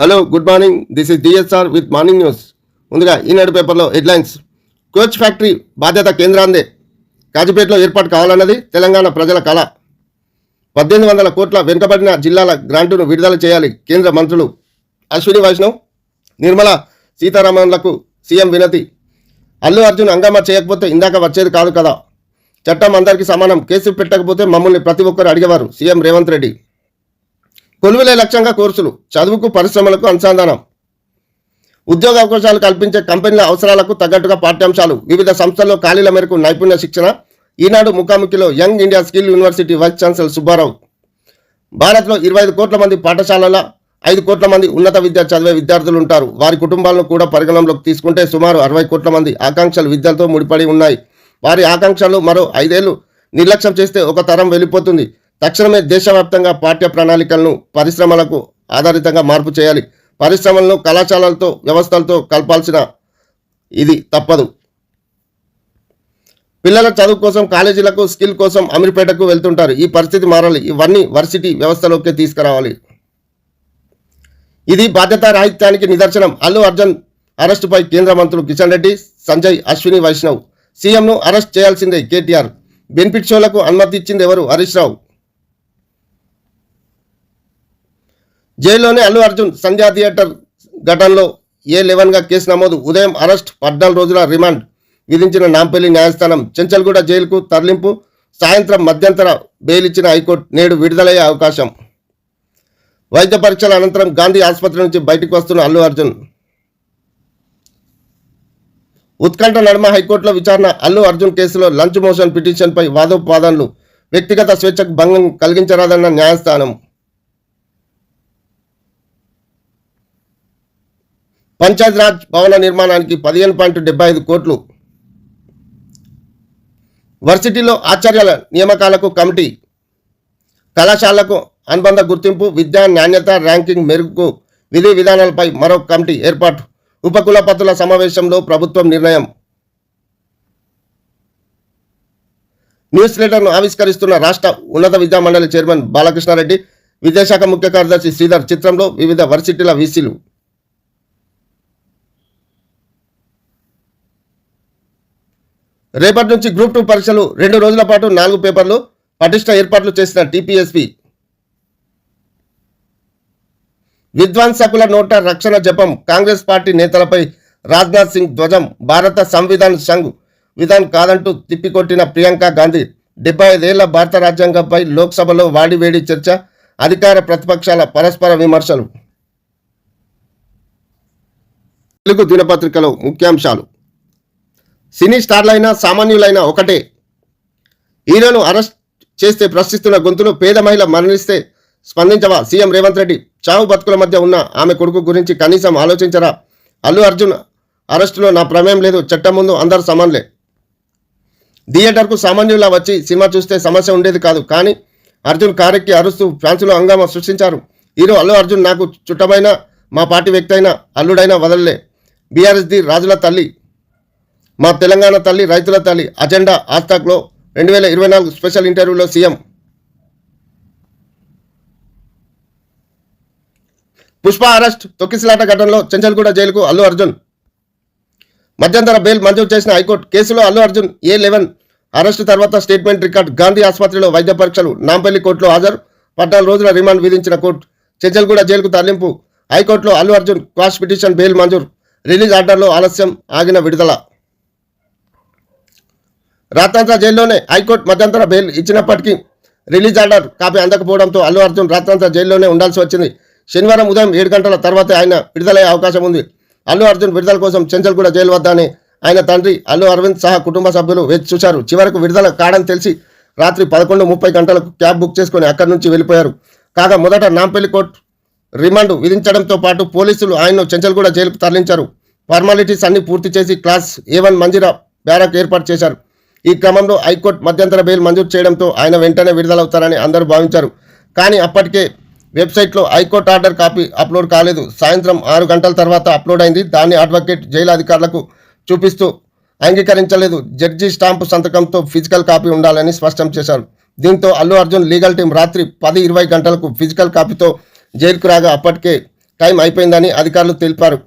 Hello good morning this is DSR with morning news ముందుగా ఈనాడు పేపర్లో headlines. Coach factory బాధ్యత కేంద్రాందే కాజీపేటలో ఏర్పాటు కావాలన్నది తెలంగాణ ప్రజల కళ పద్దెనిమిది వందల కోట్ల వెనుకబడిన జిల్లాల గ్రాంటును విడుదల చేయాలి కేంద్ర మంత్రులు. అశ్విని వైష్ణవ్ నిర్మలా సీతారామన్లకు సీఎం వినతి. అల్లు అర్జున్ అంగమా చేయకపోతే ఇందాక వచ్చేది కాదు కదా. చట్టం అందరికీ సమానం. కేసు పెట్టకపోతే మమ్మల్ని ప్రతి ఒక్కరు అడిగేవారు సీఎం రేవంత్ రెడ్డి. కొలువులే లక్ష్యంగా కోర్సులు చదువుకు పరిశ్రమలకు అనుసంధానం. ఉద్యోగ అవకాశాలు కల్పించే కంపెనీల అవసరాలకు తగ్గట్టుగా పాఠ్యాంశాలు. వివిధ సంస్థల్లో ఖాళీల మేరకు నైపుణ్య శిక్షణ. Eenadu ముఖాముఖిలో young India skill university vice chancellor Subbarao. భారత్లో ఇరవై ఐదు కోట్ల మంది పాఠశాలల ఐదు కోట్ల మంది ఉన్నత విద్య చదివే విద్యార్థులు ఉంటారు వారి కుటుంబాలను కూడా పరిగణనలోకి తీసుకుంటే సుమారు అరవై కోట్ల మంది ఆకాంక్షలు విద్యలతో ముడిపడి ఉన్నాయి. వారి ఆకాంక్షలు మరో ఐదేళ్ళు నిర్లక్ష్యం చేస్తే ఒక తరం వెళ్ళిపోతుంది. తక్షణమే దేశవ్యాప్తంగా పాఠ్య ప్రణాళికలను పరిశ్రమలకు ఆధారితంగా మార్పు చేయాలి. పరిశ్రమలను కళాశాలలతో వ్యవస్థలతో కలపాల్సిన ఇది తప్పదు. పిల్లల చదువు కోసం కాలేజీలకు స్కిల్ కోసం అమీర్పేటకు వెళ్తుంటారు. ఈ పరిస్థితి మారాలి. ఇవన్నీ వర్సిటీ వ్యవస్థలోకి తీసుకురావాలి. ఇది బాధ్యత రాహిత్యానికి నిదర్శనం. అల్లు అర్జున్ అరెస్టుపై కేంద్ర మంత్రులు కిషన్ రెడ్డి సంజయ్ అశ్విని వైష్ణవ్. సీఎంను అరెస్ట్ చేయాల్సిందే కేటీఆర్. బెనిఫిట్ షోలకు అనుమతి ఇచ్చింది ఎవరు? హరీష్ రావు. జైల్లోనే అల్లు అర్జున్ సంధ్యా థియేటర్ ఘటనలో ఏ లెవెన్గా కేసు నమోదు. ఉదయం అరెస్ట్ పద్నాలుగు రోజుల రిమాండ్ విధించిన నాంపల్లి న్యాయస్థానం చెంచల్గూడ జైలుకు తరలింపు. సాయంత్రం మధ్యంతర బెయిల్ ఇచ్చిన హైకోర్టు నేడు విడుదలయ్యే అవకాశం. వైద్య పరీక్షల అనంతరం గాంధీ ఆసుపత్రి నుంచి బయటకు వస్తున్న అల్లు అర్జున్. ఉత్కంఠ నడుమ హైకోర్టులో విచారణ. అల్లు అర్జున్ కేసులో లంచ్ మోషన్ పిటిషన్పై వాదోపవాదనలు వ్యక్తిగత స్వేచ్ఛకు భంగం కలిగించరాదన్న న్యాయస్థానం. పంచాయతీరాజ్ భవన నిర్మాణానికి పదిహేను పాయింట్ డెబ్బై ఐదు కోట్లు. వర్సిటీలో ఆచార్యాల నియామకాలకు కమిటీ. కళాశాలకు అనుబంధ గుర్తింపు విద్యా నాణ్యత ర్యాంకింగ్ మెరుగుకు విధి విధానాలపై మరో కమిటీ ఏర్పాటు. ఉపకులపతుల సమావేశంలో ప్రభుత్వం నిర్ణయం. న్యూస్ లెటర్ను ఆవిష్కరిస్తున్న రాష్ట్ర ఉన్నత విద్యా మండలి చైర్మన్ బాలకృష్ణారెడ్డి విద్యాశాఖ ముఖ్య కార్యదర్శి శ్రీధర్ చిత్రంలో వివిధ వర్సిటీల వీసీలు. రేపటి నుంచి గ్రూప్ టూ పరీక్షలు రెండు రోజుల పాటు నాలుగు పేపర్లు పటిష్ట ఏర్పాట్లు చేసిన టీపీఎస్పీ. విధ్వంసకుల నోట రక్షణ జపం కాంగ్రెస్ పార్టీ నేతలపై రాజ్నాథ్ సింగ్ ధ్వజం భారత సంవిధాన్ సంఘ్ విధాన్ కాదంటూ తిప్పికొట్టిన ప్రియాంక గాంధీ డెబ్బై ఐదేళ్ళ భారత రాజ్యాంగంపై లోక్సభలో వాడివేడి చర్చ అధికార ప్రతిపక్షాల పరస్పర విమర్శలు. తెలుగు దినపత్రికలో ముఖ్యాంశాలు. సినీ స్టార్లైనా సామాన్యులైనా ఒకటే. హీరోను అరెస్ట్ చేస్తే ప్రశ్నిస్తున్న గొంతులు పేద మహిళ మరణిస్తే స్పందించవా? సీఎం రేవంత్ రెడ్డి చావు బతుకుల మధ్య ఉన్న ఆమె కొడుకు గురించి కనీసం ఆలోచించరా? అల్లు అర్జున్ అరెస్టులో నా ప్రమేయం లేదు చట్టం ముందు అందరు సమాన్లే. థియేటర్కు సామాన్యులా వచ్చి సినిమా చూస్తే సమస్య ఉండేది కాదు కానీ అర్జున్ కారెక్కి అరుస్తూ ఫ్యాన్స్లో హంగామా సృష్టించారు. హీరో అల్లు అర్జున్ నాకు చుట్టమైన మా పార్టీ వ్యక్తి అయినా అల్లుడైనా వదలలే. బీఆర్ఎస్ది రాజుల తల్లి మా తెలంగాణ తల్లి రైతుల తల్లి అజెండా ఆస్తాక్లో రెండు వేల ఇరవై నాలుగు స్పెషల్ ఇంటర్వ్యూలో సీఎం. పుష్ప అరెస్ట్ తొక్కిసలాట ఘటనలో చెంచల్గూడ జైలుకు అల్లు అర్జున్. మధ్యంతర బెయిల్ మంజూరు చేసిన హైకోర్టు కేసులో Allu Arjun A eleven arrest తర్వాత స్టేట్మెంట్ రికార్డ్ గాంధీ ఆసుపత్రిలో వైద్య పరీక్షలు నాంపల్లి కోర్టులో హాజరు. పద్నాలుగు రోజుల రిమాండ్ విధించిన కోర్టు చెంచల్గూడ జైలుకు తరలింపు. హైకోర్టులో Allu Arjun quash petition bail మంజూరు. రిలీజ్ ఆర్డర్లో ఆలస్యం ఆగిన విడుదల. రాత్రాంతర జైల్లోనే హైకోర్టు మధ్యంతర బెయిల్ ఇచ్చినప్పటికీ రిలీజ్ ఆర్డర్ కాపీ అందకపోవడంతో అల్లు అర్జున్ రాత్రాంతర జైల్లోనే ఉండాల్సి వచ్చింది. శనివారం ఉదయం ఏడు గంటల తర్వాత ఆయన విడుదలయ్యే అవకాశం ఉంది. అల్లు అర్జున్ విడుదల కోసం చెంచల్గూడ జైలు వద్దని ఆయన తండ్రి అల్లు అరవింద్ సహా కుటుంబ సభ్యులు వేచి చూశారు. చివరకు విడుదల కాడని తెలిసి రాత్రి పదకొండు ముప్పై గంటలకు క్యాబ్ బుక్ చేసుకుని అక్కడి నుంచి వెళ్ళిపోయారు. కాగా మొదట నాంపల్లి కోర్టు రిమాండ్ విధించడంతో పాటు పోలీసులు ఆయన్ను చెంచల్గూడ జైలుకు తరలించారు. ఫార్మాలిటీస్ అన్ని పూర్తి చేసి class A one Manjira barrack ఏర్పాటు చేశారు. ఈ క్రమంలో హైకోర్టు మధ్యంతర బెయిల్ మంజూరు చేయడంతో ఆయన వెంటనే విడుదలవుతారని అందరూ భావించారు. కానీ అప్పటికే వెబ్సైట్లో హైకోర్టు ఆర్డర్ కాపీ అప్లోడ్ కాలేదు. సాయంత్రం ఆరు గంటల తర్వాత అప్లోడ్ అయింది. దాన్ని అడ్వకేట్ జైలు అధికారులకు చూపిస్తూ అంగీకరించలేదు. జడ్జి స్టాంపు సంతకంతో ఫిజికల్ కాపీ ఉండాలని స్పష్టం చేశారు. దీంతో అల్లు అర్జున్ లీగల్ టీం రాత్రి పది ఇరవై గంటలకు ఫిజికల్ కాపీతో జైలుకు రాగా అప్పటికే టైం అయిపోయిందని అధికారులు తెలిపారు.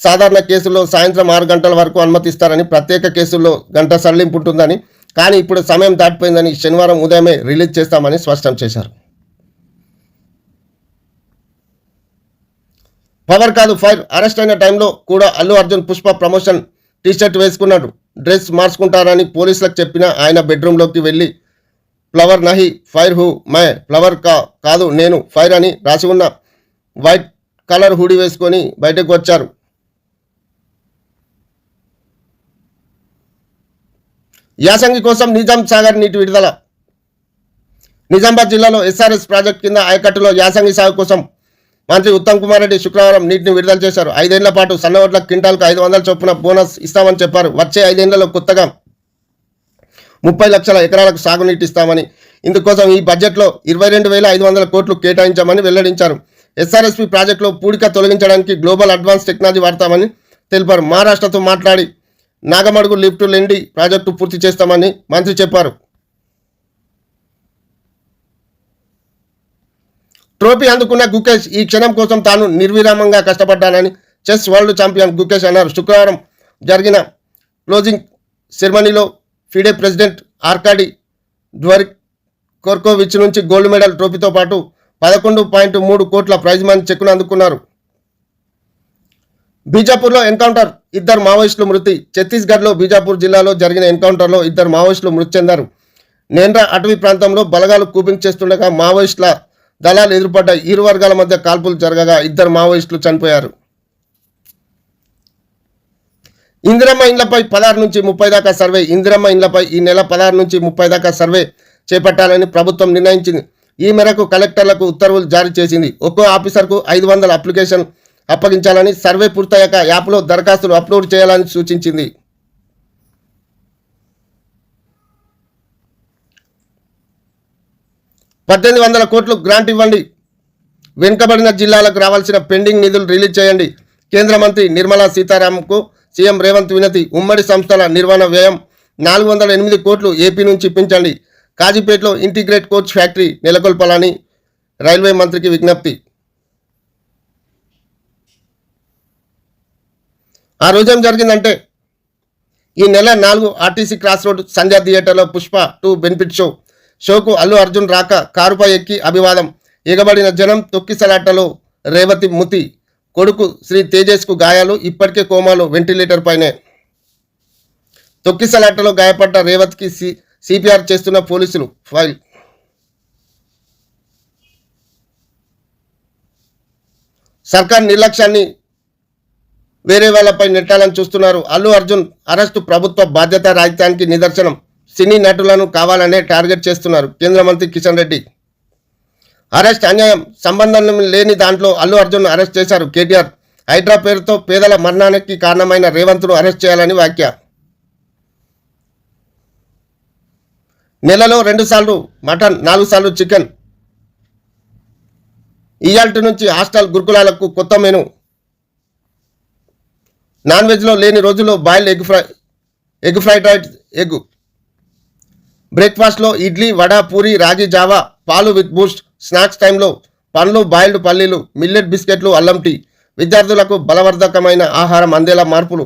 సాధారణ కేసుల్లో సాయంత్రం ఆరు గంటల వరకు అనుమతిస్తారని ప్రత్యేక కేసుల్లో గంట సడలింపు ఉంటుందని కానీ ఇప్పుడు సమయం దాటిపోయిందని శనివారం ఉదయమే రిలీజ్ చేస్తామని స్పష్టం చేశారు. పవర్ కాదు ఫైర్ అరెస్ట్ అయిన టైంలో కూడా Allu Arjun Pushpa promotion T shirt వేసుకున్నాడు. డ్రెస్ మార్చుకుంటారని పోలీసులకు చెప్పిన ఆయన బెడ్రూమ్లోకి వెళ్ళి ఫ్లవర్ నహి ఫైర్ హూ మై ఫ్లవర్ కా కాదు నేను ఫైర్ అని రాసి ఉన్న వైట్ కలర్ హూడీ వేసుకొని బయటకు వచ్చారు. యాసంగి కోసం నిజాం సాగర్ నీటి విడుదల. నిజామాబాద్ జిల్లాలో ఎస్ఆర్ఎస్ ప్రాజెక్ట్ కింద ఆయకట్టులో యాసంగి సాగు కోసం మంత్రి ఉత్తమ్ కుమార్ రెడ్డి శుక్రవారం నీటిని విడుదల చేశారు. ఐదేళ్ళ పాటు సన్నవడ్ల క్వింటాల్కు ఐదు వందల చొప్పున బోనస్ ఇస్తామని చెప్పారు. వచ్చే ఐదేళ్ళలో కొత్తగా ముప్పై లక్షల ఎకరాలకు సాగునీటి ఇస్తామని ఇందుకోసం ఈ బడ్జెట్లో ఇరవై రెండు వేల ఐదు వందల కోట్లు కేటాయించామని వెల్లడించారు. ఎస్ఆర్ఎస్పి ప్రాజెక్టులో పూడిక తొలగించడానికి గ్లోబల్ అడ్వాన్స్ టెక్నాలజీ వాడతామని తెలిపారు. మహారాష్ట్రతో మాట్లాడి నాగమడుగు లిఫ్ట్ లెండి ప్రాజెక్టు పూర్తి చేస్తామని మంత్రి చెప్పారు. ట్రోఫీ అందుకున్న గుకేష్ ఈ క్షణం కోసం తాను నిర్విరామంగా కష్టపడ్డానని చెస్ వరల్డ్ ఛాంపియన్ గుకేష్ అన్నారు. శుక్రవారం జరిగిన క్లోజింగ్ సెరమనీలో FIDE president Arkady Dvorkovich నుంచి గోల్డ్ మెడల్ ట్రోఫీతో పాటు పదకొండు పాయింట్ మూడు కోట్ల ప్రైజ్ మనీ చెక్కును అందుకున్నారు. బీజాపూర్లో ఎన్కౌంటర్ ఇద్దరు మావోయిస్టులు మృతి. ఛత్తీస్గఢ్లో బీజాపూర్ జిల్లాలో జరిగిన ఎన్కౌంటర్లో ఇద్దరు మావోయిస్టులు మృతి చెందారు. నేండ్రా అటవీ ప్రాంతంలో బలగాలు కూపింగ్ చేస్తుండగా మావోయిస్టుల దళాలు ఎదురుపడ్డ ఇరు వర్గాల మధ్య కాల్పులు జరగగా ఇద్దరు మావోయిస్టులు చనిపోయారు. ఇందిరమ్మ ఇండ్లపై పదహారు నుంచి ముప్పై దాకా సర్వే. ఇందిరమ్మ ఇండ్లపై ఈ నెల పదహారు నుంచి ముప్పై దాకా సర్వే చేపట్టాలని ప్రభుత్వం నిర్ణయించింది. ఈ మేరకు కలెక్టర్లకు ఉత్తర్వులు జారీ చేసింది. ఒక్కో ఆఫీసర్కు ఐదు వందల అప్లికేషన్ అప్పగించాలని సర్వే పూర్తయ్యాక యాప్లో దరఖాస్తులు అప్లోడ్ చేయాలని సూచించింది. పద్దెనిమిది వందల కోట్లు గ్రాంట్ ఇవ్వండి. వెనుకబడిన జిల్లాలకు రావాల్సిన పెండింగ్ నిధులు రిలీజ్ చేయండి. కేంద్ర మంత్రి నిర్మలా సీతారామన్కు సీఎం రేవంత్ వినతి ఉమ్మడి సంస్థల నిర్వహణ వ్యయం నాలుగు వందల ఎనిమిది కోట్లు ఏపీ నుంచి ఇప్పించండి కాజీపేటలో ఇంటిగ్రేట్ కోచ్ ఫ్యాక్టరీ నెలకొల్పాలని రైల్వే మంత్రికి విజ్ఞప్తి. ఆ రోజు ఏం జరిగిందంటే ఈ నెల నాలుగు ఆర్టీసీ క్రాస్ రోడ్ సంధ్యా థియేటర్లో పుష్ప టూ బెనిఫిట్ షో. షోకు అల్లు అర్జున్ రాక కారుపై ఎక్కి అభివాదం. ఎగబడిన జనం తొక్కిసలాటలో రేవతి ముతి. కొడుకు శ్రీ తేజస్కు గాయాలు ఇప్పటికే కోమాలో వెంటిలేటర్ పైనే. తొక్కిసలాటలో గాయపడ్డ రేవత్కి సి సిపిఆర్ చేస్తున్న పోలీసులు ఫైల్. సర్కార్ నిర్లక్ష్యాన్ని వేరే వాళ్ళపై నెట్టాలని చూస్తున్నారు. అల్లు అర్జున్ అరెస్టు ప్రభుత్వ బాధ్యత రాహిత్యానికి నిదర్శనం. సినీ నటులను కావాలనే టార్గెట్ చేస్తున్నారు కేంద్ర మంత్రి కిషన్ రెడ్డి. అరెస్ట్ అన్యాయం సంబంధం లేని దాంట్లో అల్లు అర్జున్ అరెస్ట్ చేశారు కేటీఆర్. హైడ్రా పేరుతో పేదల మరణానికి కారణమైన రేవంత్ను అరెస్ట్ చేయాలని వ్యాఖ్య. నెలలో రెండుసార్లు మటన్ నాలుగు సార్లు చికెన్. ఇయాల్టి నుంచి హాస్టల్ గురుకులాలకు కొత్త మెను. నాన్ వెజ్లో లేని రోజుల్లో boiled egg fry egg fried rice egg. బ్రేక్ఫాస్ట్లో ఇడ్లీ వడ పూరి రాగి జావా పాలు విత్ బూస్ట్ స్నాక్స్ టైంలో పండ్లు బాయిల్డ్ పల్లీలు మిల్లెట్ బిస్కెట్లు అల్లం టీ. విద్యార్థులకు బలవర్ధకమైన ఆహారం అందేలా మార్పులు.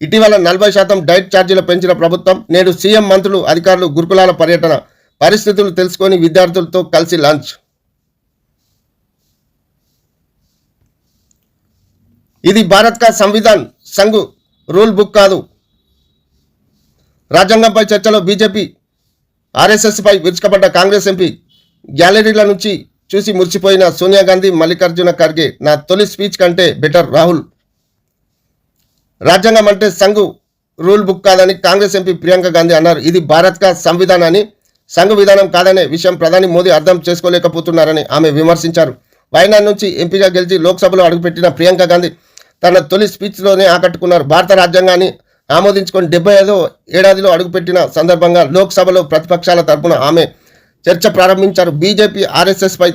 ఇటీవల నలభై శాతం డైట్ ఛార్జీలు పెంచిన ప్రభుత్వం నేడు సీఎం మంత్రులు అధికారులు గురుకులాల పర్యటన. పరిస్థితులు తెలుసుకొని విద్యార్థులతో కలిసి లంచ్. ఇది భారత్ కా సంవిధాన్. సంఘ్ రూల్ బుక్ కాదు. రాజ్యాంగంపై చర్చలో బీజేపీ ఆర్ఎస్ఎస్పై విరుచుకపడ్డ కాంగ్రెస్ ఎంపీ గ్యాలరీల నుంచి చూసి మురిసిపోయిన సోనియా గాంధీ మల్లికార్జున ఖర్గే నా తొలి స్పీచ్ కంటే బెటర్ రాహుల్. రాజ్యాంగం అంటే సంఘ్ రూల్ బుక్ కాదని కాంగ్రెస్ ఎంపీ ప్రియాంక గాంధీ అన్నారు. ఇది భారత్ కా సంవిధానాన్ని సంఘ విధానం కాదనే విషయం ప్రధాని మోదీ అర్థం చేసుకోలేకపోతున్నారని ఆమె విమర్శించారు. వయనాడ్ నుంచి ఎంపీగా గెలిచి లోక్సభలో అడుగుపెట్టిన ప్రియాంక గాంధీ తన తొలి స్పీచ్లోనే ఆకట్టుకున్నారు. భారత రాజ్యాంగాన్ని ఆమోదించుకొని డెబ్బై ఐదో ఏడాదిలో అడుగుపెట్టిన సందర్భంగా లోక్సభలో ప్రతిపక్షాల తరపున ఆమె చర్చ ప్రారంభించారు. బీజేపీ ఆర్ఎస్ఎస్పై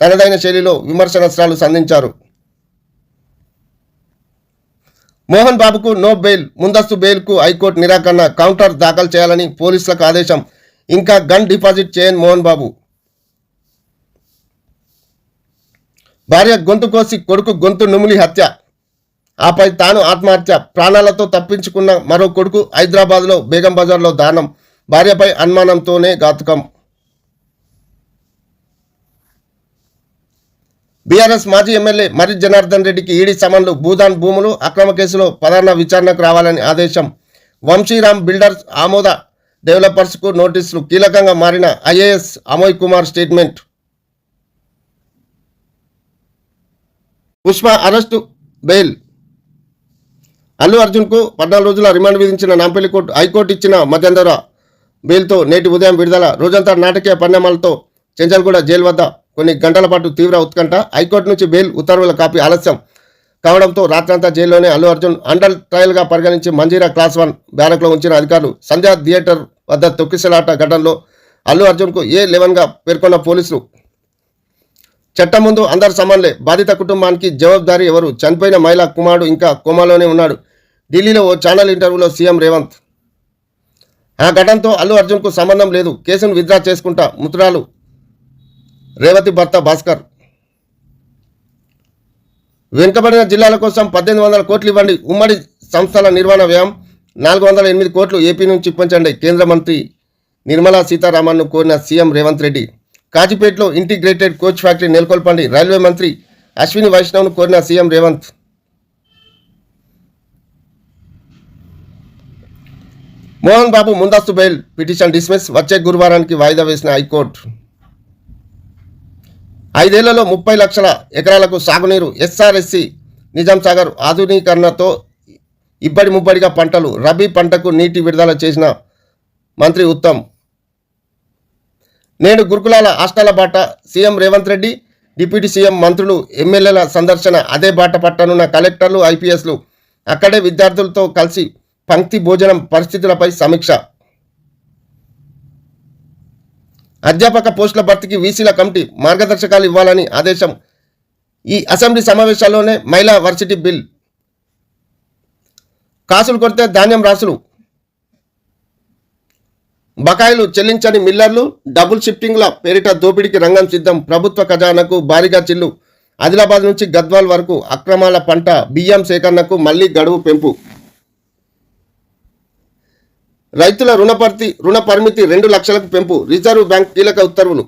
తనదైన శైలిలో విమర్శనస్త్రాలు సంధించారు. మోహన్ బాబుకు నో బెయిల్ ముందస్తు బెయిల్కు హైకోర్టు నిరాకరణ కౌంటర్ దాఖలు చేయాలని పోలీసులకు ఆదేశం ఇంకా గన్ డిపాజిట్ చేయని మోహన్ బాబు. భార్య గొంతు కోసి కొడుకు గొంతు నుములి హత్య ఆపై తాను ఆత్మహత్య ప్రాణాలతో తప్పించుకున్న మరో కొడుకు హైదరాబాద్లో బేగం బజార్లో దానం భార్యపై అనుమానంతోనే ఘాతుకం. బీఆర్ఎస్ మాజీ ఎమ్మెల్యే మరి జనార్దన్ రెడ్డికి ఈడీ సమన్లు భూదాన్ భూములు అక్రమ కేసులో ప్రధాన విచారణకు రావాలని ఆదేశం. వంశీరామ్ బిల్డర్స్ ఆమోద డెవలపర్స్కు నోటీసులు కీలకంగా మారిన IAS Amoy Kumar statement. Pushpa arrest bail. Allu అర్జున్కు పద్నాలుగు రోజుల రిమాండ్ విధించిన నాంపల్లి కోర్టు హైకోర్టు ఇచ్చిన మధ్యంతర బెయిల్తో నేటి ఉదయం విడుదల. రోజంతా నాటకీయ పరిణామాలతో చెంచల్గూడ జైలు వద్ద కొన్ని గంటల పాటు తీవ్ర ఉత్కంఠ. హైకోర్టు నుంచి బెయిల్ ఉత్తర్వుల కాపీ ఆలస్యం కావడంతో రాత్రంతా జైల్లోనే అల్లు అర్జున్ అండర్ ట్రయల్గా పరిగణించి మంజీరా క్లాస్ వన్ బ్యారక్లో ఉంచిన అధికారులు సంధ్యా థియేటర్ వద్ద తొక్కిసలాట ఘటనలో అల్లు అర్జున్కు ఏ లెవెన్గా పేర్కొన్న పోలీసులు చట్టం ముందు అందరు సమాన్లే. బాధిత కుటుంబానికి జవాబుదారీ ఎవరు? చనిపోయిన మహిళా కుమారుడు ఇంకా కోమాలోనే ఉన్నాడు. ఢిల్లీలో ఓ ఛానల్ ఇంటర్వ్యూలో సీఎం రేవంత్. ఆ ఘటనతో అల్లు అర్జున్కు సంబంధం లేదు. కేసును విత్డ్రా చేసుకుంటా ముతురాలు రేవతి భర్త భాస్కర్. వెనుకబడిన జిల్లాల కోసం పద్దెనిమిది వందల కోట్లు ఇవ్వండి. ఉమ్మడి సంస్థల నిర్వహణ వ్యయం నాలుగు వందల ఎనిమిది కోట్లు ఏపీ నుంచి ఇప్పించండి. కేంద్ర మంత్రి నిర్మలా సీతారామన్ను కోరిన సీఎం రేవంత్ రెడ్డి. కాజీపేటలో ఇంటిగ్రేటెడ్ కోచ్ ఫ్యాక్టరీ నెలకొల్పండి. రైల్వే మంత్రి అశ్విని వైష్ణవ్ను కోరిన సీఎం రేవంత్. మోహన్ బాబు ముందస్తు బెయిల్ పిటిషన్ డిస్మిస్ వచ్చే గురువారానికి వాయిదా వేసిన హైకోర్టు. ఐదేళ్ళలో ముప్పై లక్షల ఎకరాలకు సాగునీరు ఎస్ఆర్ఎస్సి నిజాం సాగర్ ఆధునీకరణతో ఇబ్బడి ముబ్బడిగా పంటలు రబీ పంటకు నీటి విడుదల చేసిన మంత్రి ఉత్తమ్. నేడు గురుకులాల హాస్టల్ల బాట CM Revanth Reddy deputy CM మంత్రులు ఎమ్మెల్యేల సందర్శన అదే బాట పట్టనున్న కలెక్టర్లు ఐపీఎస్లు అక్కడే విద్యార్థులతో కలిసి పంక్తి భోజనం పరిస్థితులపై సమీక్ష. అధ్యాపక పోస్టుల భర్తీకి వీసీల కమిటీ మార్గదర్శకాలు ఇవ్వాలని ఆదేశం. ఈ అసెంబ్లీ సమావేశాల్లోనే మహిళా వర్సిటీ బిల్. కాసులు కొడితే ధాన్యం రాసులు. బకాయిలు చెల్లించని మిల్లర్లు డబుల్ షిఫ్టింగ్ల పేరిట దోపిడీకి రంగం సిద్ధం. ప్రభుత్వ ఖజానాకు భారీగా చిల్లు. ఆదిలాబాద్ నుంచి గద్వాల్ వరకు అక్రమాల పంట బియ్యం సేకరణకు మళ్ళీ గడువు పెంపు. రైతుల రుణపర్తి రుణ పరిమితి రెండు లక్షలకు పెంపు. రిజర్వ్ బ్యాంక్ కీలక ఉత్తర్వులు.